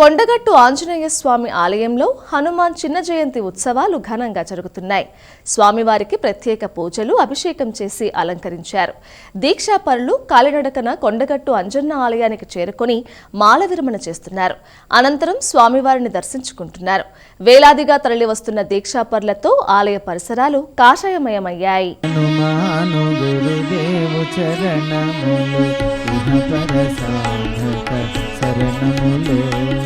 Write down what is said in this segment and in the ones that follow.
కొండగట్టు ఆంజనేయ స్వామి ఆలయంలో హనుమాన్ చిన్న జయంతి ఉత్సవాలు ఘనంగా జరుగుతున్నాయి. స్వామివారికి ప్రత్యేక పూజలు అభిషేకం చేసి అలంకరించారు. దీక్షాపరులు కాలినడకన కొండగట్టు అంజన్న ఆలయానికి చేరుకొని మాల విరమణ చేస్తున్నారు. అనంతరం స్వామివారిని దర్శించుకుంటున్నారు. వేలాదిగా తరలివస్తున్న దీక్షాపరులతో ఆలయ పరిసరాలు కాషాయమయమయ్యాయి. శరణములు.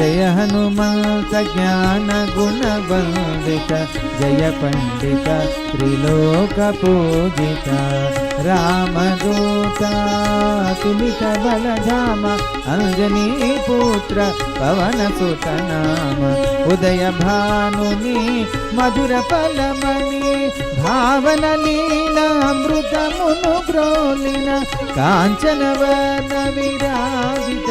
जय हनुमंत ज्ञान गुण वंदित जय पंडित त्रिलोक पूजिता। सुमित बल धाम अंजनी पुत्र, पवन सुत नाम। उदय भानुनि, मधुर फलमणि भावन लीला अमृत मुनु ब्रोलिना कांचन वन विराजित